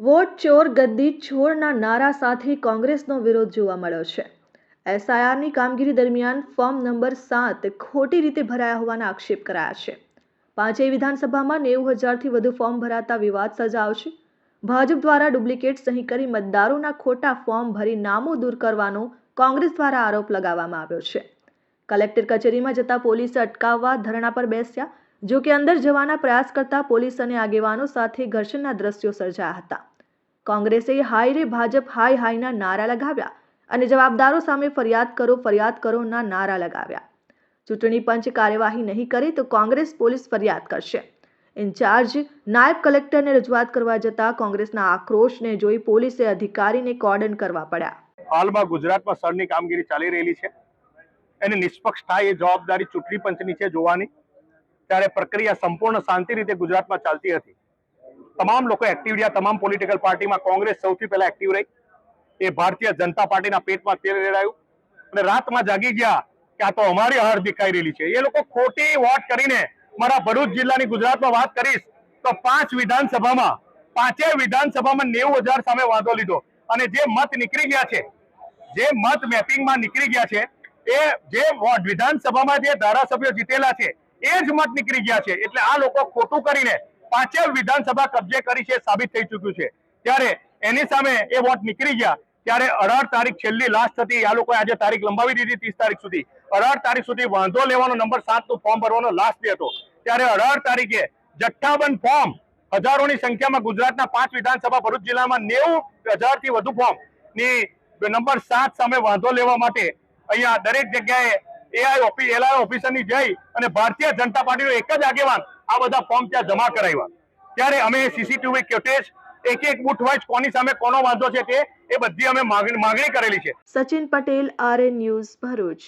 Vote, ચોર, ગદ્દી, છોડના નારા સાથે કોંગ્રેસનો વિરોધ જોવા મળ્યો છે. એસઆઈઆરની કામગીરી દરમિયાન ફોર્મ નંબર સાત ખોટી રીતે ભરાયા હોવાના આક્ષેપ કરાયા છે. પાંચેય વિધાનસભામાં નેવું હજારથી વધુ ફોર્મ ભરાતા વિવાદ સર્જાયો છે ભાજપ દ્વારા ડુપ્લિકેટ સહી કરી મતદારોના ખોટા ફોર્મ ભરી નામો દૂર કરવાનો કોંગ્રેસ દ્વારા આરોપ લગાવવામાં આવ્યો છે. કલેક્ટર કચેરીમાં જતા પોલીસે અટકાવવા ધરણા પર બેસ્યા જો કે અંદર જવાના પ્રયાસ કરતા પોલીસ અને આગેવાનો સાથે ઘર્ષણના દ્રશ્યો સર્જાયા હતા. કોંગ્રેસે હાય રે ભાજપ, હાય હાયના નારા લગાવ્યા અને જવાબદારો સામે ફરિયાદ કરો, ફરિયાદ કરોના નારા લગાવ્યા. ચૂંટણી પંચ કાર્યવાહી નહીં કરે તો કોંગ્રેસ પોલીસ ફરિયાદ કરશે. ઇન્ચાર્જ, નાયબ કલેક્ટરને રજૂઆત કરવા જતા કોંગ્રેસના આક્રોશને જોઈ પોલીસે અધિકારીને કોર્ડન કરવા પડ્યા. હાલમાં ગુજરાતમાં સરની કામગીરી ચાલી રહેલી છે. એની નિષ્પક્ષતા એ જવાબદારી ચૂંટણી પંચની છે જોવાની. ત્યારે પ્રક્રિયા સંપૂર્ણ શાંતિ રીતે ગુજરાતમાં ચાલતી હતી. તમામ લોકો એક્ટિવ રહ્યા, તમામ પોલિટિકલ પાર્ટીમાં કોંગ્રેસ સૌથી પહેલા એક્ટિવ રહી. એ ભારતીય જનતા પાર્ટીના પેટમાં તેલ રેડાયું. અને રાતમાં જાગી ગયા કે આ તો અમારી હાર દેખાઈ રહેલી છે. એ લોકો ખોટી વોટ કરીને મારા ભરૂચ જિલ્લાની ગુજરાતમાં વાત કરીશ તો પાંચ વિધાનસભામાં, પાંચેય વિધાનસભામાં નેવું હજાર સામે વાંધો લીધો. અને જે મત નીકળી ગયા છે, જે મત મેપિંગમાં નીકળી ગયા છે, એ જે વિધાનસભામાં જે ધારાસભ્યો જીતેલા છે એ જ મત નીકળી ગયા છે. એટલે આ લોકો ખોટું કરીને પાંચે વિધાનસભા કબજે કરી છે, સાબિત થઈ ચૂક્યું છે. ત્યારે એની સામે એ વોટ નીકળી ગયા. ત્યારે અઢાર તારીખ છેલ્લી લાસ્ટ હતી. આ લોકોએ આજે તારીખ લંબાવી દીધી ત્રીસ તારીખ સુધી. અઢાર તારીખ સુધી વાંધો લેવાનો નંબર સાતનું ફોર્મ ભરવાનો લાસ્ટ ડે હતો. ત્યારે અઢાર તારીખે જથ્થાબંધ ફોર્મ હજારોની સંખ્યામાં ગુજરાતના પાંચ વિધાનસભા ભરૂચ જિલ્લામાં નેવું હજારથી વધુ ફોર્મની નંબર સાત સામે વાંધો લેવા માટે અહીંયા દરેક જગ્યાએ એઆઈ એલઆઈ ઓફિસરની જઈ અને ભારતીય જનતા પાર્ટીનો એક જ આગેવાન આ બધા ફોર્મ ત્યાં જમા કરાવ્યા. ત્યારે અમે સીસીટીવી ફૂટેજ એક એક બુથ વાઇઝ કોની સામે કોનો વાંધો છે તે, એ બધી અમે માંગણી કરેલી છે. Sachin Patel RN news Bharuch.